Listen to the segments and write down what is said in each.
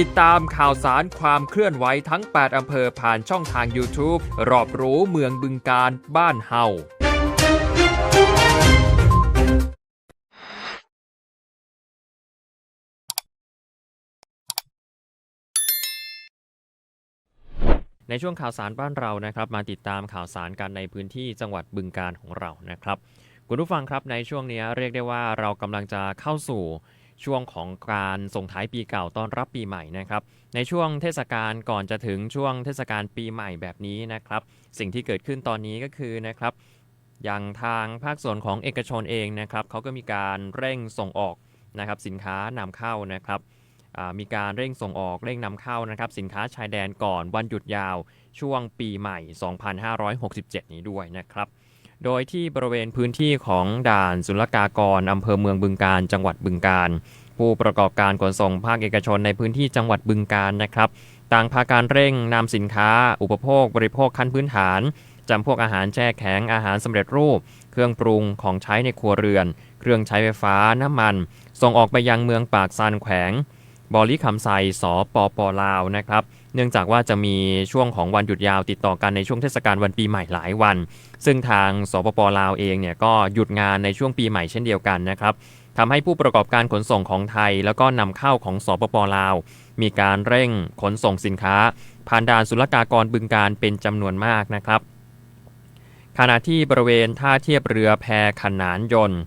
ติดตามข่าวสารความเคลื่อนไหวทั้ง 8 อำเภอผ่านช่องทาง YouTube รอบรู้เมืองบึงการบ้านเฮาในช่วงข่าวสารบ้านเรานะครับ มาติดตามข่าวสารกันในพื้นที่จังหวัดบึงการของเรานะครับ คุณผู้ฟังครับในช่วงนี้เรียกได้ว่าเรากำลังจะเข้าสู่ ช่วงของการส่งท้ายปีเก่าต้อนรับปีใหม่นะครับ ในช่วงเทศกาลก่อนจะถึงช่วงเทศกาลปีใหม่แบบนี้นะครับ สิ่งที่เกิดขึ้นตอนนี้ก็คือนะครับอย่างทางภาคส่วนของเอกชนเองนะครับเขาก็มีการเร่งส่งออกนะครับสินค้านำเข้านะครับมีการเร่งส่งออกเร่งนำเข้านะครับสินค้าชายแดนก่อนวันหยุดยาวช่วงปีใหม่ 2567 นี้ด้วยนะครับ โดยที่บริเวณพื้นที่ของด่านศุลกากรอำเภอเมืองบึงการ จังหวัดบึงการ ผู้ประกอบการขนส่งภาคเอกชนในพื้นที่จังหวัดบึงการนะครับ ต่างพาการเร่งนำสินค้า อุปโภค บริโภคขั้นพื้นฐานจำพวกอาหารแช่แข็งอาหารสำเร็จรูป เครื่องปรุงของใช้ในครัวเรือน เครื่องใช้ไฟฟ้าน้ำมัน ส่งออกไปยังเมืองปากซานแขวงบอลิคำไซสปปลาวนะครับ เนื่องจากว่าจะมีช่วงของวันหยุดยาวติดต่อกันในช่วงเทศกาลวันปีใหม่หลายวัน ซึ่งทางสปปลาวเองเนี่ยก็หยุดงานในช่วงปีใหม่เช่นเดียวกันนะครับ ทำให้ผู้ประกอบการขนส่งของไทย แล้วก็นำเข้าของสปปลาว มีการเร่งขนส่งสินค้า ผ่านด่านศุลกากรบึงการเป็นจำนวนมากนะครับ ขณะที่บริเวณท่าเทียบเรือแพขนานยนต์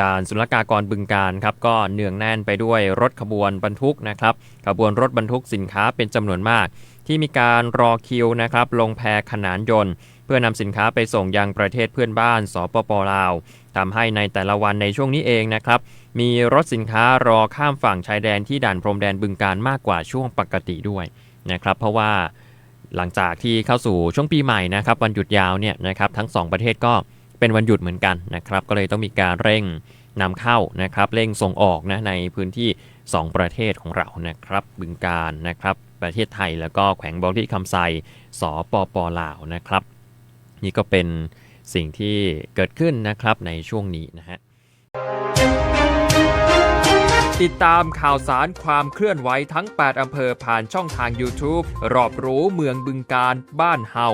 ด่านศุลกากรบึงการครับก็เนืองแน่นไปด้วยรถขบวนบรรทุกนะครับขบวนรถบรรทุกสินค้าเป็นจำนวนมาก ที่มีการรอคิวนะครับลงแพขนานยนต์ เพื่อนำสินค้าไปส่งยังประเทศเพื่อนบ้านสปปลาวทำให้ในแต่ละวันในช่วงนี้เองนะครับ มีรถสินค้ารอข้ามฝั่งชายแดนที่ด่านพรมแดนบึงการมากกว่าช่วงปกติด้วยนะครับเพราะว่าหลังจากที่เข้าสู่ช่วงปีใหม่นะครับวันหยุดยาวเนี่ยนะครับทั้งสองประเทศก็เป็นวันหยุดเหมือนกันนะครับก็เลยต้องมีการเร่งนำเข้านะครับเร่งส่งออกนะในพื้นที่ 2 ประเทศของเรานะครับบึงการนะครับประเทศไทยแล้วก็แขวงบอลิคำไซสปปลาวนะครับ นี่ก็เป็นสิ่งที่เกิดขึ้นนะครับในช่วงนี้นะฮะติดตามข่าวสารความเคลื่อนไหวทั้ง 8 อำเภอผ่านช่องทาง YouTube รอบรู้เมืองบึงการบ้านเฮา